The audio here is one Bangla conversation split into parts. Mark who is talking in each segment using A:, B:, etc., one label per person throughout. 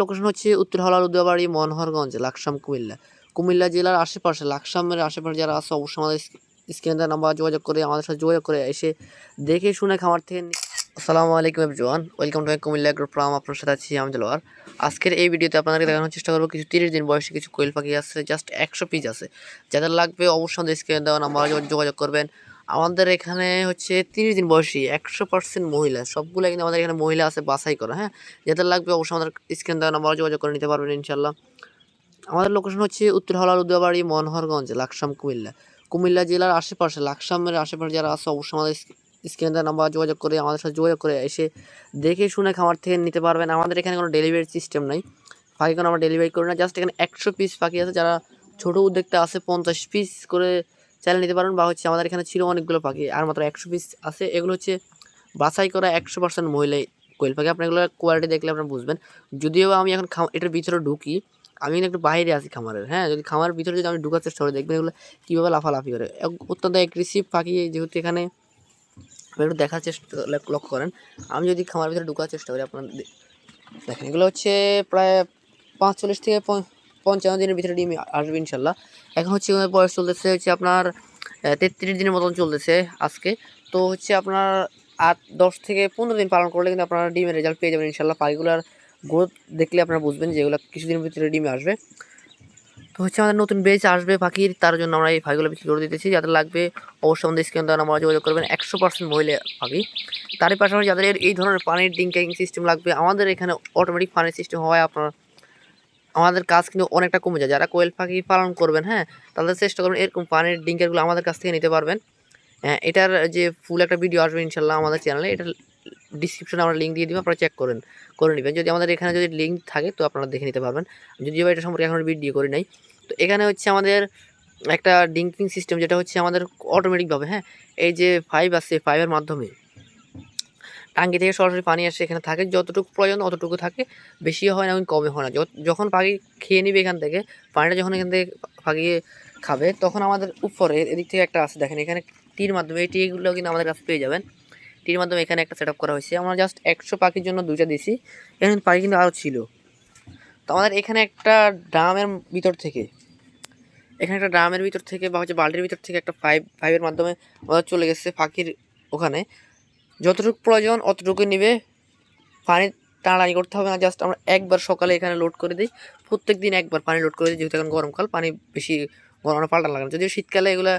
A: লোকেশন হচ্ছে উত্তর হাওড়া উদয়বাড়ি মনোহরগঞ্জ, লাকসাম, কুমিল্লা। কুমিল্লা জেলার আশেপাশে, লাকসামের আশেপাশে যারা আছে, অবশ্যই আমাদের স্ক্রিনে নাম্বার যোগাযোগ করে, আমাদের সাথে যোগাযোগ করে এসে দেখে শুনে খামার থেকে আসসালামু আলাইকুম everyone welcome to Comilla agro farm আপনার সাথে আছি আমি জলোয়ার আজকের এই ভিডিওতে আপনাদেরকে দেখানোর চেষ্টা করব, কিছু তিরিশ দিন বয়সে কিছু কোয়েল পাখি আছে জাস্ট একশো পিস আছে। যাদের লাগবে, অবশ্যই আমাদের স্ক্রিনে দেওয়া নাম্বার যোগাযোগ করবেন। আমাদের এখানে হচ্ছে তিরিশ দিন বয়সী, একশো পার্সেন্ট মহিলা। সবগুলো কিন্তু আমাদের এখানে মহিলা আছে বাছাই করা হ্যাঁ? যাদের লাগবে অবশ্যই আমাদের স্ক্রিন দেওয়া নাম্বার যোগাযোগ করে নিতে পারবেন ইনশাল্লাহ আমাদের লোকেশন হচ্ছে উত্তর হাওড়া উদয়বাড়ি মনোহরগঞ্জ, লাকসাম, কুমিল্লা। কুমিল্লা জেলার আশেপাশে, লাকসামের আশেপাশে যারা আছে, অবশ্যই আমাদের স্ক্রিনে দেওয়া নাম্বার যোগাযোগ করে আমাদের সাথে যোগাযোগ করে এসে দেখে শুনে খামার থেকে নিতে পারবেন। আমাদের এখানে কোনো ডেলিভারি সিস্টেম নাই। পাখি কোনো আমরা ডেলিভারি করি না। জাস্ট এখানে একশো পিস পাখি আছে। যারা ছোটো উদ্যোক্তা আছে, পঞ্চাশ পিস করে চাইলে নিতে পারেন বা হচ্ছে আমাদের এখানে ছিল অনেকগুলো পাখি, আর মাত্র একশো পিস আছে। এগুলো হচ্ছে বাছাই করা একশো পার্সেন্ট মহিলাই কোয়েল পাখি। আপনার এগুলো কোয়ালিটি দেখলে আপনারা বুঝবেন। যদিও আমি এখন খাম- এটার ভিতরে ঢুকি, আমি একটু বাইরে আছি খামারের হ্যাঁ? যদি খামারের ভিতরে যদি আমি ঢুকার চেষ্টা করি, দেখবেন এগুলো কীভাবে লাফালাফি করে। অত্যন্ত অ্যাগ্রেসিভ পাখি, যেহেতু এখানে একটু দেখার চেষ্টা লক্ষ্য করেন। আমি যদি খামারের ভিতরে ঢুকার চেষ্টা করি, আপনার দেখেন, এগুলো হচ্ছে প্রায় পাঁচচল্লিশ থেকে পঞ্চান্ন দিনের ভিতরে ডিম আসবে ইনশাল্লাহ। এখন হচ্ছে বয়স চলতেছে হচ্ছে আপনার তেত্রিশ দিনের মতন চলতেছে আজকে। তো হচ্ছে আপনার আট, দশ থেকে পনেরো দিন পালন করলে কিন্তু আপনারা ডিমের রেজাল্ট পেয়ে যাবেন ইনশাল্লাহ। পাখিগুলোর গ্রোথ দেখলে আপনারা বুঝবেন যে এগুলো কিছুদিনের ভিতরে ডিমে আসবে। তো হচ্ছে আমাদের নতুন বেচ আসবে পাখির, তার জন্য আমরা এই পাখিগুলো বিক্রি করে দিতেছি। যাদের লাগবে অবশ্যই আমাদের স্ক্রিন দ্বারা আমরা যোগাযোগ করবেন। একশো পার্সেন্ট মহিলা পাখি। তারই পাশাপাশি যাদের এই ধরনের পানির ডিঙ্কিং সিস্টেম লাগবে, আমাদের এখানে অটোমেটিক পানির সিস্টেম হওয়ায় আপনার আমাদের কাজ কিন্তু অনেকটা কমে যায়। যারা কোয়েল পাখি পালন করবেন হ্যাঁ তাদের চেষ্টা করবেন এরকম পানির ডিঙ্কারগুলো আমাদের কাছ থেকে নিতে পারবেন। হ্যাঁ এটার যে ফুল একটা ভিডিও আসবে ইনশাল্লাহ আমাদের চ্যানেলে এটা ডিসক্রিপশনে আমরা লিঙ্ক দিয়ে দিব, আপনারা চেক করেন, করে নেবেন। যদি আমাদের এখানে যদি লিঙ্ক থাকে, তো আপনারা দেখে নিতে পারবেন। যদিও বা এটা সম্পর্কে এখন ভিডিও করি নাই, তো এখানে হচ্ছে আমাদের একটা ডিঙ্কিং সিস্টেম যেটা হচ্ছে আমাদের অটোমেটিকভাবে হ্যাঁ এই যে ফাইভ আছে ফাইভের মাধ্যমে টাঙ্কি থেকে সরাসরি পানি আসে এখানে থাকে। যতটুকু প্রয়োজন, অতটুকু থাকে। বেশিও হয় না এবং কমে হয় না। যখন পাখি খেয়ে নিবে এখান থেকে, পানিটা যখন এখান থেকে পাখি খাবে, তখন আমাদের উপরে, এদিক থেকে একটা আছে, দেখেন, এখানে টির মাধ্যমে, এই টিগুলো কিন্তু আমাদের কাছে পেয়ে যাবেন। টির মাধ্যমে এখানে একটা সেট করা হয়েছে। আমরা জাস্ট একশো পাখির জন্য দুইটা দিছি। এখানে পাখি কিন্তু আরও ছিল। তো আমাদের এখানে একটা ড্রামের ভিতর থেকে, এখানে একটা ড্রামের ভিতর থেকে বা হচ্ছে বাল্টির ভিতর থেকে একটা পাইপ পাইপের মাধ্যমে আমাদের চলে গেছে পাখির ওখানে। যতটুকু প্রয়োজন অতটুকু নিবে। পানি টানাটানি করতে হবে না জাস্ট আমরা একবার সকালে এখানে লোড করে দিই। প্রত্যেক দিন একবার পানি লোড করে দিই, যেহেতু এখন গরমকাল, পানি বেশি গরম পাল্টা লাগে যদিও শীতকালে এগুলো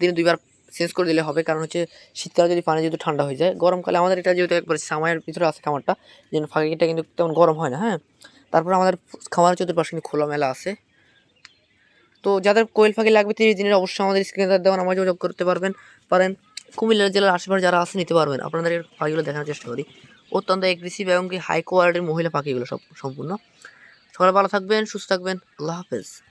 A: দিনে দুইবার চেঞ্জ করে দিলে হবে, কারণ হচ্ছে শীতকালে যদি পানি যেহেতু ঠান্ডা হয়ে যায়, গরমকালে আমাদের এটা যেহেতু একবার সামায়ের ভিতরে আছে খামারটা যেন ফাঁকিটা কিন্তু তেমন গরম হয় না হ্যাঁ? তারপর আমাদের খামারের চতুর্পাশে কিন্তু খোলামেলা আছে। তো যাদের কোয়েল পাখি লাগবে, তিরিশ দিনের অবশ্যই আমাদের স্ক্রিনে দেওয়া নাম্বার যোগাযোগ করতে পারবেন, পারেন। কুমিল্লা জেলার আশেপাশে যারা আছে, নিতে পারবেন। আপনাদের পাখিগুলো দেখানোর চেষ্টা করি। অত্যন্ত এগ্রেসিভ এবং কি হাই কোয়ালিটির মহিলা পাখিগুলো সব সম্পূর্ণ। সকালে ভালো থাকবেন, সুস্থ থাকবেন। আল্লাহ হাফেজ।